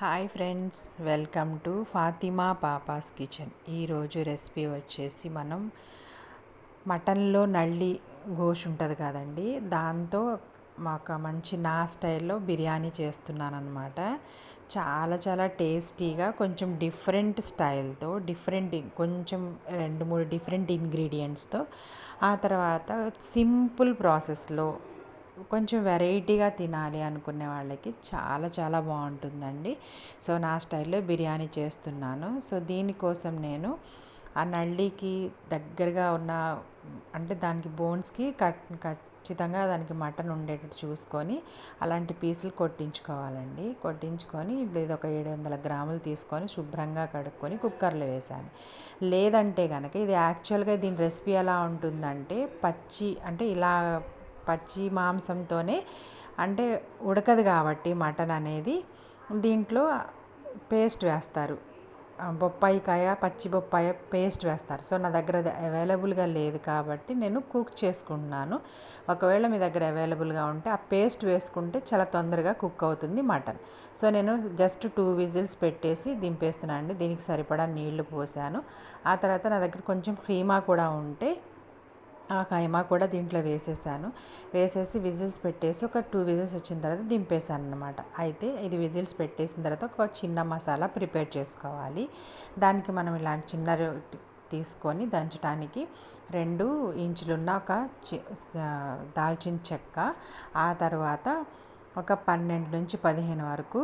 Hi friends welcome to Fatima papa's kitchen. ఈరోజు recipe వచ్చేసి మనం మటన్లో నల్లి గోష్ ఉంటుంది కదండి దాంతో మాకు మంచి నా స్టైల్లో బిర్యానీ చేస్తున్నాను అనమాట చాలా చాలా టేస్టీగా కొంచెం డిఫరెంట్ స్టైల్తో డిఫరెంట్ కొంచెం రెండు మూడు డిఫరెంట్ ఇంగ్రీడియంట్స్తో ఆ తర్వాత సింపుల్ ప్రాసెస్లో కొంచెం వెరైటీగా తినాలి అనుకునే వాళ్ళకి చాలా చాలా బాగుంటుందండి. సో నా స్టైల్లో బిర్యానీ చేస్తున్నాను. సో దీనికోసం నేను ఆ నల్లికి దగ్గరగా ఉన్న అంటే దానికి బోన్స్కి కట్ ఖచ్చితంగా దానికి మటన్ ఉండేటట్టు చూసుకొని అలాంటి పీసులు కొట్టించుకోవాలండి. కొట్టించుకొని ఇది ఒక ఏడు వందల గ్రాములు తీసుకొని శుభ్రంగా కడుక్కొని కుక్కర్లో వేసాను. లేదంటే కనుక ఇది యాక్చువల్గా దీని రెసిపీ ఎలా ఉంటుందంటే పచ్చి అంటే ఇలా పచ్చి మాంసంతోనే అంటే ఉడకదు కాబట్టి మటన్ అనేది దీంట్లో పేస్ట్ వేస్తారు. బొప్పాయికాయ పచ్చి బొప్పాయ పేస్ట్ వేస్తారు. సో నా దగ్గర అవైలబుల్గా లేదు కాబట్టి నేను కుక్ చేసుకుంటున్నాను. ఒకవేళ మీ దగ్గర అవైలబుల్గా ఉంటే ఆ పేస్ట్ వేసుకుంటే చాలా తొందరగా కుక్ అవుతుంది మటన్. సో నేను జస్ట్ టూ విజిల్స్ పెట్టేసి దింపేస్తున్నాను అండి దీనికి సరిపడా నీళ్ళు పోసాను. ఆ తర్వాత నా దగ్గర కొంచెం ఖీమా కూడా ఉంటే ఆ కైమా కూడా దీంట్లో వేసేసాను. వేసేసి విజిల్స్ పెట్టేసి ఒక టూ విజిల్స్ వచ్చిన తర్వాత దింపేశాను అనమాట అయితే ఇది విజిల్స్ పెట్టేసిన తర్వాత ఒక చిన్న మసాలా ప్రిపేర్ చేసుకోవాలి. దానికి మనం ఇలాంటి చిన్న తీసుకొని దంచడానికి రెండు ఇంచులున్న ఒక దాల్చిన చెక్క ఆ తర్వాత ఒక పన్నెండు నుంచి పదిహేను వరకు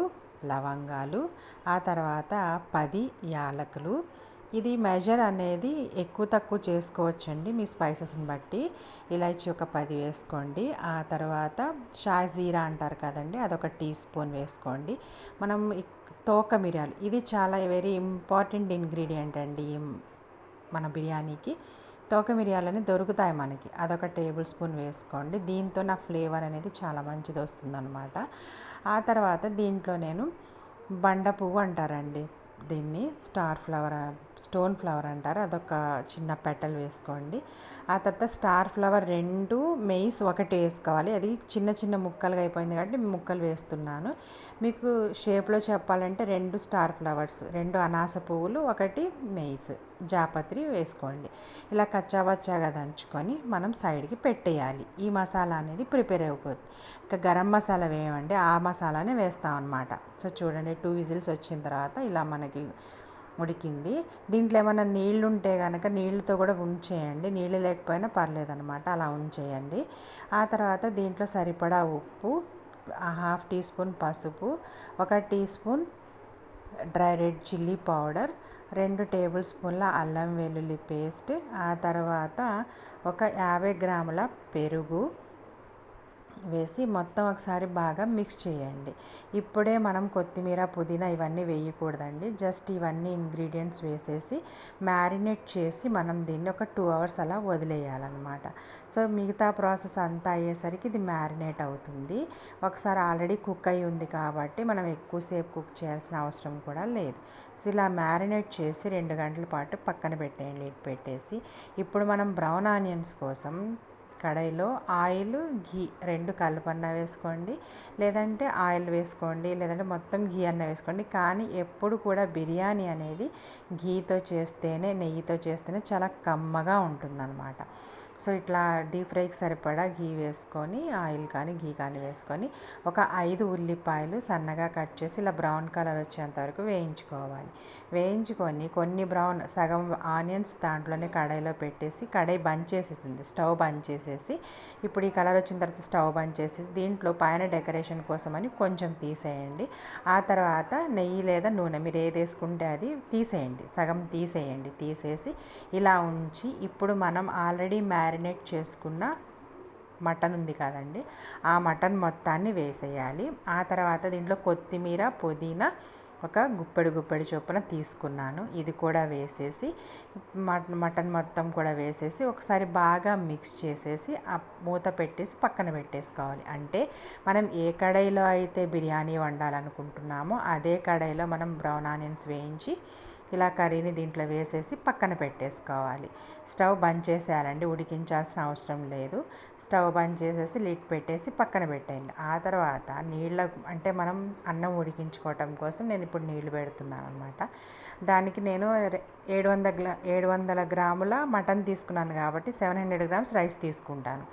లవంగాలు ఆ తర్వాత పది యాలకులు ఇది మెజర్ అనేది ఎక్కువ తక్కువ చేసుకోవచ్చండి మీ స్పైసెస్ని బట్టి. ఇలాచి ఒక పది వేసుకోండి. ఆ తర్వాత షాజీరా అంటారు కదండి అదొక టీ స్పూన్ వేసుకోండి. మనం తోక మిరియాలు ఇది చాలా వెరీ ఇంపార్టెంట్ ఇంగ్రీడియంట్ అండి మన బిర్యానీకి. తోక మిరియాలని దొరుకుతాయి మనకి. అదొక టేబుల్ స్పూన్ వేసుకోండి. దీంతో నా ఫ్లేవర్ అనేది చాలా మంచిది వస్తుందన్నమాట. ఆ తర్వాత దీంట్లో నేను బండ పువ్వు అంటారండి దీన్ని స్టార్ ఫ్లవర్ స్టోన్ ఫ్లవర్ అంటారు అదొక చిన్న పెటల్ వేసుకోండి. ఆ తర్వాత స్టార్ ఫ్లవర్ రెండు మెయిస్ ఒకటి వేసుకోవాలి. అది చిన్న చిన్న ముక్కలుగా అయిపోయింది కాబట్టి ముక్కలు వేస్తున్నాను. మీకు షేప్లో చెప్పాలంటే రెండు స్టార్ ఫ్లవర్స్ రెండు అనాస పువ్వులు ఒకటి మెయిస్ జాపత్రి వేసుకోండి. ఇలా కచ్చాబచ్చాగా దంచుకొని మనం సైడ్కి పెట్టేయాలి. ఈ మసాలా అనేది ప్రిపేర్ అయిపోతుంది. ఇంకా గరం మసాలా వేయమండి ఆ మసాలానే వేస్తాం అనమాట సో చూడండి టూ విజిల్స్ వచ్చిన తర్వాత ఇలా మనకి ఉడికింది దీంట్లో ఏమైనా నీళ్ళు ఉంటే కనుక నీళ్ళతో కూడా ఉంచేయండి. నీళ్ళు లేకపోయినా పర్లేదనమాట అలా ఉంచేయండి. ఆ తర్వాత దీంట్లో సరిపడా ఉప్పు హాఫ్ టీ స్పూన్ పసుపు ఒక teaspoon dry red chilli powder రెండు టేబుల్ స్పూన్ల అల్లం వెల్లుల్లి పేస్ట్ ఆ తర్వాత ఒక యాభై గ్రాముల పెరుగు వేసి మొత్తం ఒకసారి బాగా మిక్స్ చేయండి. ఇప్పుడే మనం కొత్తిమీర పుదీనా ఇవన్నీ వేయకూడదండి. జస్ట్ ఇవన్నీ ఇంగ్రీడియంట్స్ వేసేసి మ్యారినేట్ చేసి మనం దీన్ని ఒక టూ అవర్స్ అలా వదిలేయాలన్నమాట. సో మిగతా ప్రాసెస్ అంతా అయ్యేసరికి ఇది మ్యారినేట్ అవుతుంది. ఒకసారి ఆల్రెడీ కుక్ అయి ఉంది కాబట్టి మనం ఎక్కువసేపు కుక్ చేయాల్సిన అవసరం కూడా లేదు. సో ఇలా మ్యారినేట్ చేసి రెండు గంటల పాటు పక్కన పెట్టేయండి పెట్టేసి. ఇప్పుడు మనం బ్రౌన్ ఆనియన్స్ కోసం కడాయిలో ఆయిల్ ఘీ రెండు కలుపన్న వేసుకోండి. లేదంటే ఆయిల్ వేసుకోండి లేదంటే మొత్తం ఘీ అన్న వేసుకోండి. కానీ ఎప్పుడు కూడా బిర్యానీ అనేది ఘీతో చేస్తేనే నెయ్యితో చేస్తేనే చాలా కమ్మగా ఉంటుందన్నమాట. సో ఇట్లా డీప్ ఫ్రైకి సరిపడా ఘీ వేసుకొని ఆయిల్ కానీ ఘీ కానీ వేసుకొని ఒక ఐదు ఉల్లిపాయలు సన్నగా కట్ చేసి ఇలా బ్రౌన్ కలర్ వచ్చేంత వరకు వేయించుకోవాలి. వేయించుకొని కొన్ని బ్రౌన్ సగం ఆనియన్స్ దాంట్లోనే కడాయిలో పెట్టేసి కడాయి బంద్ చేసేసింది స్టవ్ బంద్ చేసి తీసేసి ఇప్పుడు ఈ కలర్ వచ్చిన తర్వాత స్టవ్ బంద్ చేసేసి దీంట్లో పైన డెకరేషన్ కోసమని కొంచెం తీసేయండి. ఆ తర్వాత నెయ్యి లేదా నూనె మీరు ఏది వేసుకుంటే అది తీసేయండి. సగం తీసేయండి. తీసేసి ఇలా ఉంచి ఇప్పుడు మనం ఆల్రెడీ మ్యారినేట్ చేసుకున్న మటన్ ఉంది కదండి ఆ మటన్ మొత్తాన్ని వేసేయాలి. ఆ తర్వాత దీంట్లో కొత్తిమీర పుదీనా ఒక గుప్పెడు గుప్పెడు చొప్పున తీసుకున్నాను. ఇది కూడా వేసేసి మటన్ మొత్తం కూడా వేసేసి ఒకసారి బాగా మిక్స్ చేసేసి ఆ మూత పెట్టేసి పక్కన పెట్టేసుకోవాలి. అంటే మనం ఏ కడాయిలో అయితే బిర్యానీ వండాలనుకుంటున్నామో అదే కడాయిలో మనం బ్రౌన్ ఆనియన్స్ వేయించి ఇలా కర్రీని దీంట్లో వేసేసి పక్కన పెట్టేసుకోవాలి. స్టవ్ బంద్ చేసేయాలండి ఉడికించాల్సిన అవసరం లేదు. స్టవ్ బంద్ చేసేసి లిట్ పెట్టేసి పక్కన పెట్టేయండి. ఆ తర్వాత నీళ్ళ అంటే మనం అన్నం ఉడికించుకోవటం కోసం నేను ఇప్పుడు నీళ్ళు పెడుతున్నాను అనమాట దానికి నేను ఏడు వందల గ్లా ఏడు వందల గ్రాముల మటన్ తీసుకున్నాను కాబట్టి సెవెన్ హండ్రెడ్ గ్రామ్స్ రైస్ తీసుకుంటాను.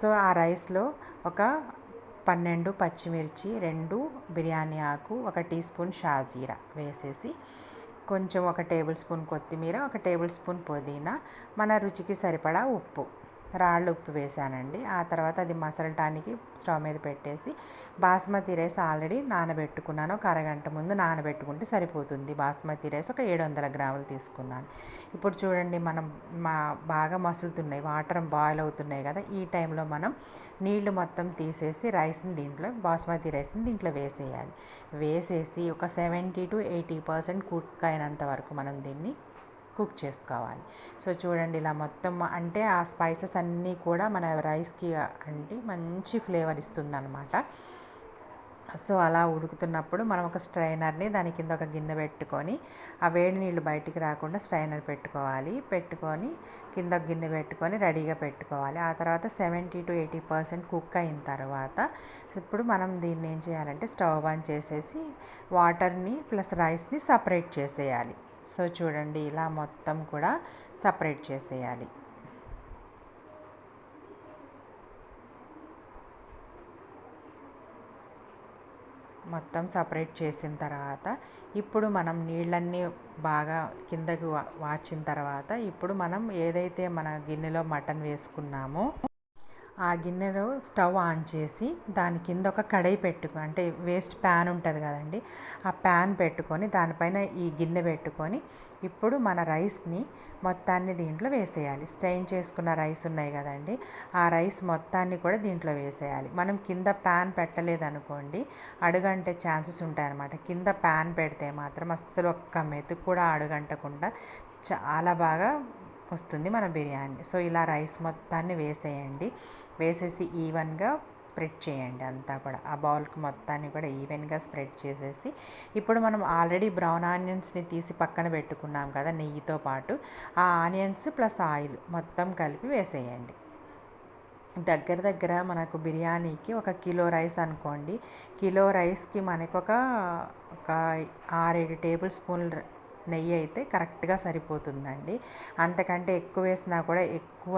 సో ఆ రైస్లో ఒక పన్నెండు పచ్చిమిర్చి రెండు బిర్యానీ ఆకు ఒక టీ స్పూన్ షాజీరా వేసేసి కొంచెం ఒక టేబుల్ స్పూన్ కొత్తిమీర ఒక టేబుల్ స్పూన్ పుదీనా మన రుచికి సరిపడా ఉప్పు. రాళ్ళు ఉప్పు వేసానండి. ఆ తర్వాత అది మసలటానికి స్టవ్ మీద పెట్టేసి బాస్మతి రైస్ ఆల్రెడీ నానబెట్టుకున్నాను. ఒక అరగంట ముందు నానబెట్టుకుంటే సరిపోతుంది. బాస్మతి రైస్ ఒక ఏడు వందల గ్రాములు తీసుకున్నాను. ఇప్పుడు చూడండి మనం మా బాగా మసులుతున్నాయి. వాటర్ బాయిల్ అవుతున్నాయి కదా. ఈ టైంలో మనం నీళ్ళు మొత్తం తీసేసి రైస్ని దీంట్లో బాస్మతి రైస్ని దీంట్లో వేసేయాలి. వేసేసి ఒక seventy to eighty percent cook అయినంత వరకు మనం దీన్ని కుక్ చేసుకోవాలి. సో చూడండి ఇలా మొత్తం అంటే ఆ స్పైసెస్ అన్నీ కూడా మన రైస్కి అంటే మంచి ఫ్లేవర్ ఇస్తుంది అనమాట సో అలా ఉడుకుతున్నప్పుడు మనం ఒక స్ట్రైనర్ని దాని కింద ఒక గిన్నె పెట్టుకొని ఆ వేడి నీళ్ళు బయటికి రాకుండా స్ట్రైనర్ పెట్టుకోవాలి. పెట్టుకొని కింద గిన్నె పెట్టుకొని రెడీగా పెట్టుకోవాలి. ఆ తర్వాత seventy to eighty percent cook అయిన తర్వాత ఇప్పుడు మనం దీన్ని ఏం చేయాలంటే స్టవ్ ఆన్ చేసేసి వాటర్ని ప్లస్ రైస్ని సపరేట్ చేసేయాలి. సో చూడండి ఇలా మొత్తం కూడా సపరేట్ చేసేయాలి. మొత్తం సపరేట్ చేసిన తర్వాత ఇప్పుడు మనం నీళ్ళన్నీ బాగా కిందకి వాచిన తర్వాత ఇప్పుడు మనం ఏదైతే మన గిన్నెలో మటన్ వేసుకున్నామో ఆ గిన్నెలో స్టవ్ ఆన్ చేసి దాని కింద ఒక కడాయి పెట్టుకో అంటే వేస్ట్ ప్యాన్ ఉంటుంది కదండి ఆ ప్యాన్ పెట్టుకొని దానిపైన ఈ గిన్నె పెట్టుకొని ఇప్పుడు మన రైస్ని మొత్తాన్ని దీంట్లో వేసేయాలి. స్టెయిన్ చేసుకున్న రైస్ ఉన్నాయి కదండి ఆ రైస్ మొత్తాన్ని కూడా దీంట్లో వేసేయాలి. మనం కింద ప్యాన్ పెట్టలేదనుకోండి అడుగంటే ఛాన్సెస్ ఉంటాయన్నమాట. కింద ప్యాన్ పెడితే మాత్రం అస్సలు ఒక్క మెతుకు కూడా అడుగంటకుండా చాలా బాగా వస్తుంది మన బిర్యానీ. సో ఇలా రైస్ మొత్తాన్ని వేసేయండి. వేసేసి ఈవెన్గా స్ప్రెడ్ చేయండి అంతా కూడా. ఆ బౌల్కి మొత్తాన్ని కూడా ఈవెన్గా స్ప్రెడ్ చేసేసి ఇప్పుడు మనం ఆల్రెడీ బ్రౌన్ ఆనియన్స్ని తీసి పక్కన పెట్టుకున్నాం కదా నెయ్యితో పాటు. ఆ ఆనియన్స్ ప్లస్ ఆయిల్ మొత్తం కలిపి వేసేయండి. దగ్గర దగ్గర మనకు బిర్యానీకి ఒక కిలో రైస్ అనుకోండి. కిలో రైస్కి మనకు ఒక ఒక ఆరేడు టేబుల్ స్పూన్లు నెయ్యి అయితే కరెక్ట్గా సరిపోతుందండి. అంతకంటే ఎక్కువ వేసినా కూడా ఎక్కువ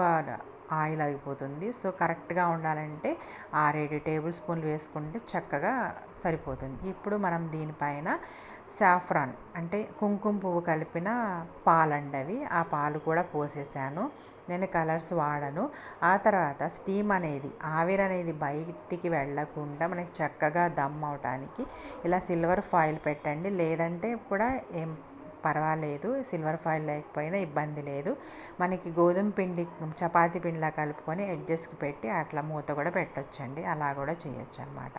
ఆయిల్ అయిపోతుంది సో కరెక్ట్గా ఉండాలంటే ఆరేడు టేబుల్ స్పూన్లు వేసుకుంటే చక్కగా సరిపోతుంది. ఇప్పుడు మనం దీనిపైన సాఫ్రాన్ అంటే కుంకుమ పువ్వు కలిపిన పాలండి అవి. ఆ పాలు కూడా పోసేసాను. నేను కలర్స్ వాడను. ఆ తర్వాత స్టీమ్ అనేది ఆవిరి అనేది బయటికి వెళ్ళకుండా మనకి చక్కగా దమ్ అవటానికి ఇలా సిల్వర్ ఫాయిల్ పెట్టండి. లేదంటే కూడా ఏం పర్వాలేదు సిల్వర్ ఫాయిల్ లేకపోయినా ఇబ్బంది లేదు. మనకి గోధుమ పిండి చపాతి పిండిలా కలుపుకొని ఎడ్జెస్కి పెట్టి అట్లా మూత కూడా పెట్టొచ్చండి. అలా కూడా చేయొచ్చు అనమాట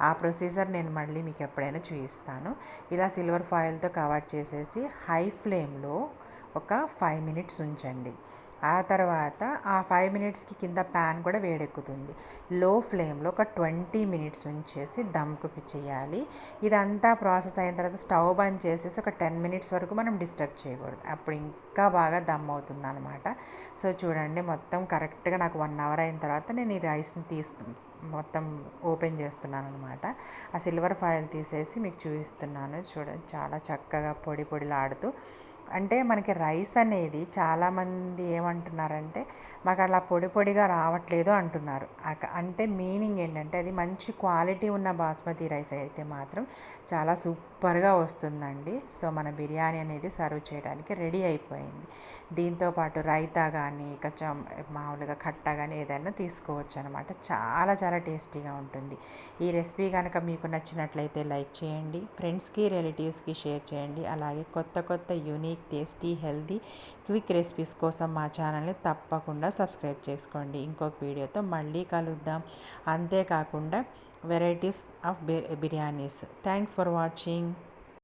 ఆ ప్రొసీజర్ నేను మళ్ళీ మీకు ఎప్పుడైనా చూపిస్తాను. ఇలా సిల్వర్ ఫాయిల్తో కవర్ చేసేసి హై ఫ్లేమ్లో ఒక ఫైవ్ మినిట్స్ ఉంచండి. ఆ తర్వాత ఆ ఫైవ్ మినిట్స్కి కింద ప్యాన్ కూడా వేడెక్కుతుంది. లో ఫ్లేమ్లో ఒక ట్వంటీ మినిట్స్ ఉంచేసి దమ్కు చేయాలి. ఇదంతా ప్రాసెస్ అయిన తర్వాత స్టవ్ బంద్ చేసేసి ఒక టెన్ మినిట్స్ వరకు మనం డిస్టర్బ్ చేయకూడదు. అప్పుడు ఇంకా బాగా దమ్ అవుతుంది అనమాట సో చూడండి మొత్తం కరెక్ట్గా నాకు వన్ అవర్ అయిన తర్వాత నేను ఈ రైస్ని తీస్తుంది మొత్తం ఓపెన్ చేస్తున్నాను అనమాట ఆ సిల్వర్ ఫాయిల్ తీసేసి మీకు చూపిస్తున్నాను. చూడండి చాలా చక్కగా పొడి పొడిలాడుతూ అంటే మనకి రైస్ అనేది చాలామంది ఏమంటున్నారంటే మాకు అలా పొడి పొడిగా రావట్లేదు అంటున్నారు. అంటే మీనింగ్ ఏంటంటే అది మంచి క్వాలిటీ ఉన్న బాస్మతి రైస్ అయితే మాత్రం చాలా సూపర్గా వస్తుందండి. సో మన బిర్యానీ అనేది సర్వ్ చేయడానికి రెడీ అయిపోయింది. దీంతోపాటు రైతా కానీ కొంచెం మామూలుగా కట్ట కానీ ఏదైనా తీసుకోవచ్చు అనమాట చాలా చాలా టేస్టీగా ఉంటుంది. ఈ రెసిపీ కనుక మీకు నచ్చినట్లయితే లైక్ చేయండి. ఫ్రెండ్స్కి రిలేటివ్స్కి షేర్ చేయండి. అలాగే కొత్త కొత్త unique tasty healthy quick recipes కోసం మా ఛానల్ని తప్పకుండా సబ్స్క్రైబ్ చేసుకోండి. ఇంకొక వీడియోతో మళ్ళీ కలుద్దాం. అంతేకాకుండా varieties of biryanis. Thanks for watching.